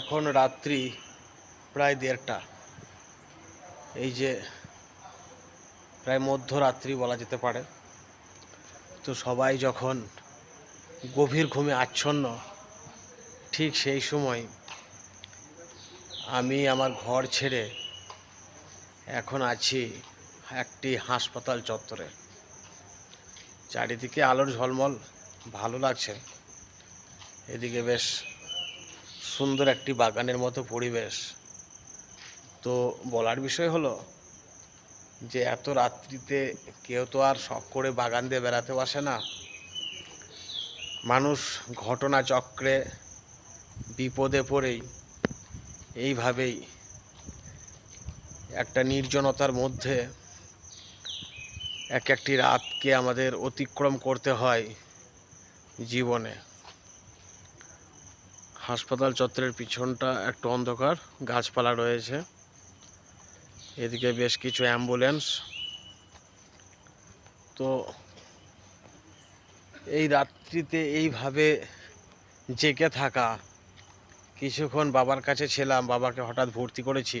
এখন রাত্রি প্রায় দেড়টা। এই যে প্রায় মধ্যরাত্রি বলা যেতে পারে। তো সবাই যখন গভীর ঘুমে আচ্ছন্ন, ঠিক সেই সময় আমি আমার ঘর ছেড়ে এখন আছি একটি হাসপাতাল চত্বরে। চারিদিকে আলোর ঝলমল, ভালো লাগছে। এদিকে বেশ সুন্দর একটি বাগানের মতো পরিবেশ। তো বলার বিষয় হলো যে, এত রাত্রিতে কেউ তো আর শখ করে বাগান দিয়ে বেড়াতে আসে না। মানুষ ঘটনা চক্রে বিপদে পড়েই এইভাবেই একটা নির্জনতার মধ্যে এক একটি রাতকে আমাদের অতিক্রম করতে হয় জীবনে। হাসপাতাল চত্বরের পিছনটা একটু অন্ধকার, গাছপালা রয়েছে। এদিকে বেশ কিছু অ্যাম্বুলেন্স। তো এই রাত্রিতে এইভাবে জেগে থাকা, কিছুক্ষণ বাবার কাছে ছিলাম, বাবাকে হঠাৎ ভর্তি করেছি।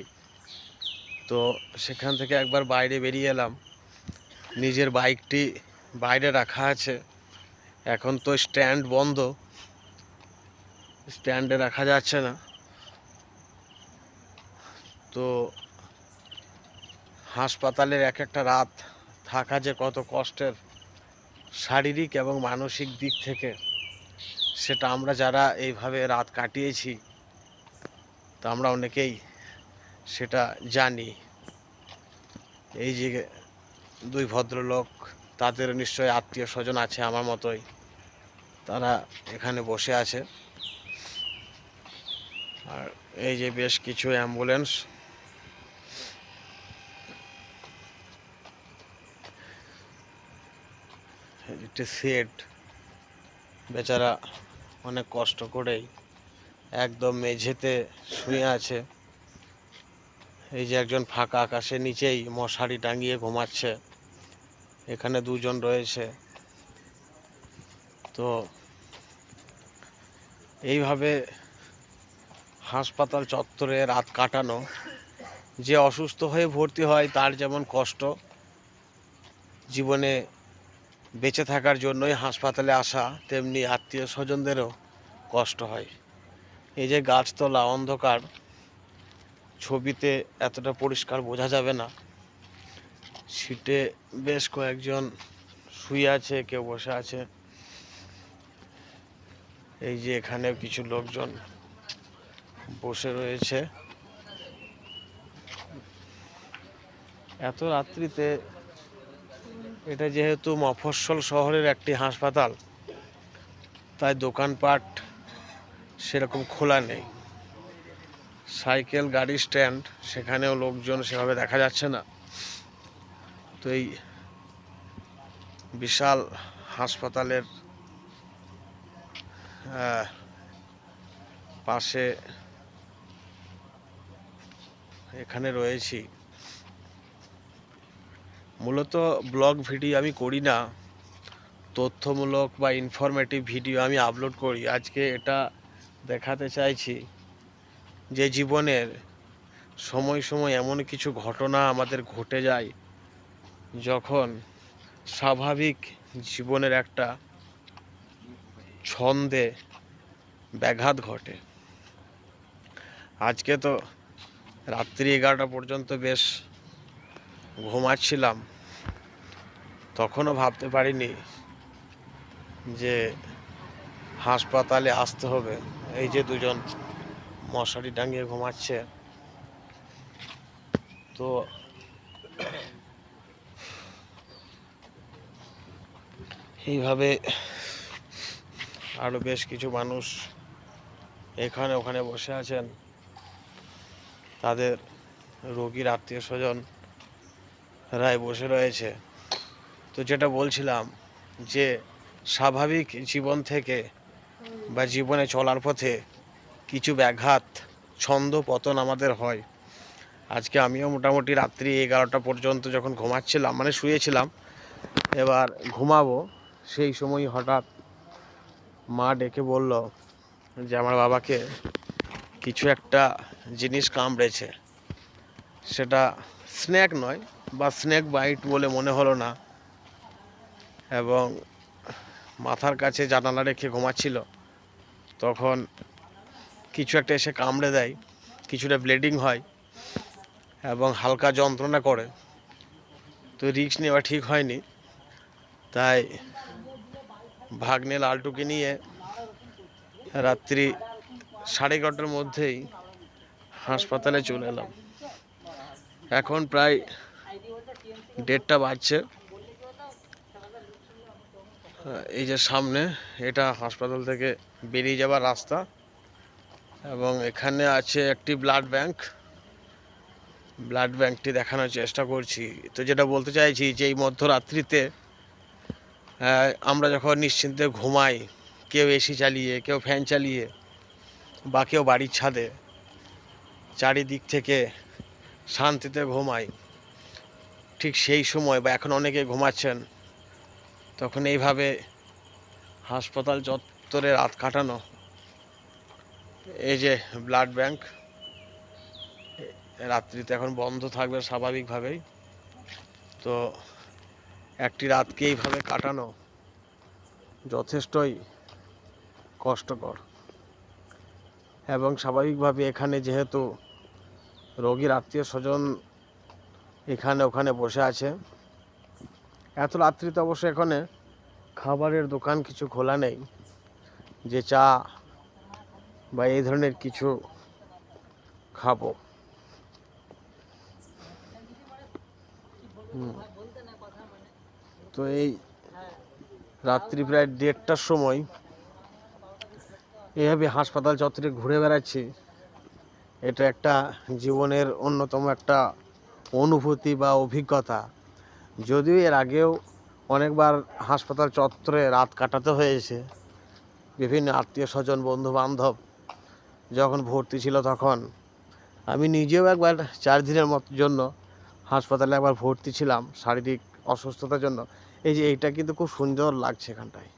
তো সেখান থেকে একবার বাইরে বেরিয়ে এলাম। নিজের বাইকটি বাইরে রাখা আছে। এখন তো স্ট্যান্ড বন্ধ। স্ট্যান্ডে রাখা যাচ্ছে না। তো হাসপাতালের এক একটা রাত থাকা যে কত কষ্টের শারীরিক এবং মানসিক দিক থেকে, সেটা আমরা যারা এইভাবে রাত কাটিয়েছি, তা আমরা অনেকেই সেটা জানি। এই যে দুই ভদ্রলোক, তাদের নিশ্চয়ই আত্মীয় স্বজন আছে আমার মতোই, তারা এখানে বসে আছে। আর এই যে বেশ কিছু অ্যাম্বুলেন্স। একটি সেট। বেচারা অনেক কষ্ট করেই একদম মেঝেতে শুয়ে আছে। এই যে একজন ফাঁকা আকাশের নিচেই মশারি টাঙিয়ে ঘুমাচ্ছে। এখানে দুজন রয়েছে। তো এইভাবে হাসপাতাল চত্বরে রাত কাটানো। যে অসুস্থ হয়ে ভর্তি হয়, তার যেমন কষ্ট, জীবনে বেঁচে থাকার জন্যই হাসপাতালে আসা, তেমনি আত্মীয় স্বজনদেরও কষ্ট হয়। এই যে গাছতলা অন্ধকার, ছবিতে এতটা পরিষ্কার বোঝা যাবে না। সিটে বেশ কয়েকজন শুয়ে আছে, কেউ বসে আছে। এই যে এখানে কিছু লোকজন বসে রয়েছে। এত রাত্রিতে এটা যেহেতু মফস্বল শহরের একটি হাসপাতাল, তাই দোকানপাট সেরকম খোলা নেই। সাইকেল, গাড়ি স্ট্যান্ড, সেখানেও লোকজন সেভাবে দেখা যাচ্ছে না। তো এই বিশাল হাসপাতালের পাশে এখানে রয়েছি। মূলত ব্লগ ভিডিও আমি করি না, তথ্যমূলক বা ইনফরমেটিভ ভিডিও আমি আপলোড করি। আজকে এটা দেখাতে চাইছি যে জীবনের সময় সময় এমন কিছু ঘটনা আমাদের ঘটে যায়, যখন স্বাভাবিক জীবনের একটা ছন্দে ব্যাঘাত ঘটে। আজকে তো রাত্রি এগারোটা পর্যন্ত বেশ ঘুমাচ্ছিলাম। তখনও ভাবতে পারিনি যে হাসপাতালে আসতে হবে। এই যে দুজন মশারি টাঙিয়ে ঘুমাচ্ছে। তো এইভাবে আরও বেশ কিছু মানুষ এখানে ওখানে বসে আছেন। তাদের রোগীর আত্মীয় স্বজন রায় বসে রয়েছে। তো যেটা বলছিলাম যে স্বাভাবিক জীবন থেকে বা জীবনে চলার পথে কিছু ব্যাঘাত, ছন্দ, পতন আমাদের হয়। আজকে আমিও মোটামুটি রাত্রি এগারোটা পর্যন্ত যখন ঘুমাচ্ছিলাম মানে শুয়েছিলাম, এবার ঘুমাবো। সেই সময় হঠাৎ মা ডেকে বলল যে, আমার বাবাকে কিছু একটা জিনিস কামড়েছে। সেটা স্ন্যাক নয় বা স্ন্যাক বাইট বলে মনে হলো না। এবং মাথার কাছে জানালা রেখে ঘুমাচ্ছিল। তখন কিছু একটা এসে কামড়ে দেয়, কিছুটা ব্লিডিং হয় এবং হালকা যন্ত্রণা করে। তো রিস্ক নেওয়া ঠিক হয়নি। তাই ভাগ্নে লালটুকে নিয়ে রাত্রি সাড়ে এগারোটার মধ্যেই হাসপাতালে চলে এলাম। এখন প্রায় দেড়টা বাজছে। এই যে সামনে, এটা হাসপাতাল থেকে বেরিয়ে যাবার রাস্তা। এবং এখানে আছে একটি ব্লাড ব্যাংক। ব্লাড ব্যাংকটি দেখানোর চেষ্টা করছি। তো যেটা বলতে চাইছি যে, এই মধ্যরাত্রিতে আমরা যখন নিশ্চিন্তে ঘুমাই, কেউ এসি চালিয়ে, কেউ ফ্যান চালিয়ে, বা কেউ বাড়ির ছাদে চারিদিক থেকে শান্তিতে ঘুমাই। ঠিক সেই সময় বা এখন অনেকে ঘুমাচ্ছেন, তখন এইভাবে হাসপাতাল চত্বরে রাত কাটানো, এই যে ব্লাড ব্যাংক রাত্রিতে এখন বন্ধ থাকবে স্বাভাবিকভাবেই। তো একটি রাতকে এইভাবে কাটানো যথেষ্টই কষ্টকর। এবং স্বাভাবিকভাবে এখানে যেহেতু রোগীর আত্মীয় স্বজন এখানে, ওখানে বসে আছে। এত রাত্রিতে অবশ্য এখানে খাবারের দোকান কিছু খোলা নেই। যে চা বা এই ধরনের কিছু খাব। তো এই রাত্রি প্রায় দেড়টার সময় এভাবে হাসপাতাল চত্বরে ঘুরে বেড়াচ্ছি। এটা একটা জীবনের অন্যতম একটা অনুভূতি বা অভিজ্ঞতা। যদিও এর আগেও অনেকবার হাসপাতাল চত্বরে রাত কাটাতে হয়েছে। বিভিন্ন আত্মীয় স্বজন বন্ধু বান্ধব যখন ভর্তি ছিল তখন। আমি নিজেও একবার চার দিনের মতো জন্য হাসপাতালে একবার ভর্তি ছিলাম শারীরিক অসুস্থতার জন্য। এই যে এইটা কিন্তু খুব সুন্দর লাগছে এখানটায়।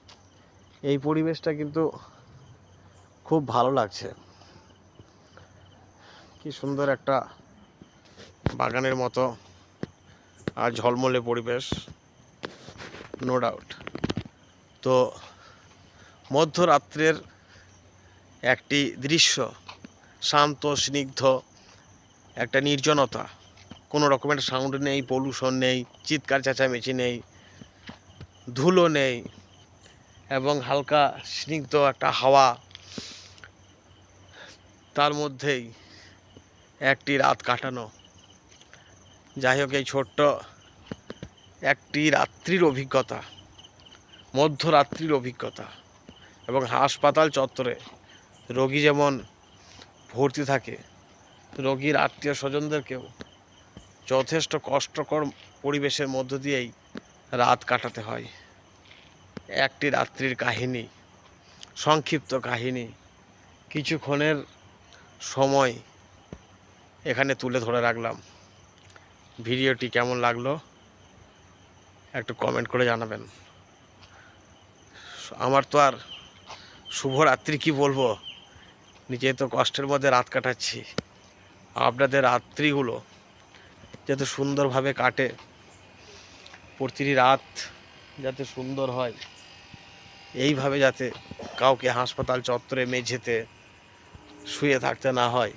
এই পরিবেশটা কিন্তু খুব ভালো লাগছে। কি সুন্দর একটা বাগানের মতো আর ঝলমলে পরিবেশ নো ডাউট তো মধ্যরাত্রের একটি দৃশ্য, শান্ত, স্নিগ্ধ, একটা নির্জনতা। কোনো রকমের সাউন্ড নেই পলিউশন নেই, চিৎকার চেঁচামেচি নেই, ধুলো নেই, এবং হালকা স্নিগ্ধ একটা হাওয়া। তার মধ্যেই একটি রাত কাটানো। যাই হোক, এই ছোট্ট একটি রাত্রির অভিজ্ঞতা, মধ্যরাত্রির অভিজ্ঞতা এবং হাসপাতাল চত্বরে রোগী যেমন ভর্তি থাকে, রোগীর আত্মীয় স্বজনদেরকেও যথেষ্ট কষ্টকর পরিবেশের মধ্য দিয়েই রাত কাটাতে হয়। একটি রাত্রির কাহিনী, সংক্ষিপ্ত কাহিনী, কিছুক্ষণের সময় এখানে তুলে ধরে রাখলাম। ভিডিওটি কেমন লাগল একটু কমেন্ট করে জানাবেন। আমার তো আর শুভরাত্রি কি বলব? নিজে তো কষ্টের মধ্যে রাত কাটাচ্ছি। আপনাদের রাত্রিগুলো যাতে সুন্দরভাবে কাটে। প্রতিটি রাত যাতে সুন্দর হয়। এইভাবে যাতে কাউকে হাসপাতাল চত্বরে, মেঝেতে শুয়ে থাকতে না হয়।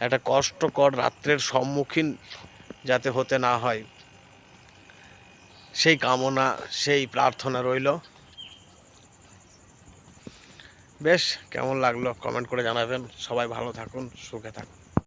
একটা কষ্টকর রাত্রের সম্মুখীন যাতে হতে না হয়। সেই কামনা, সেই প্রার্থনা রইল। বেশ, কেমন লাগল? কমেন্ট করে জানাবেন। সবাই ভালো থাকুন, সুখে থাকুন।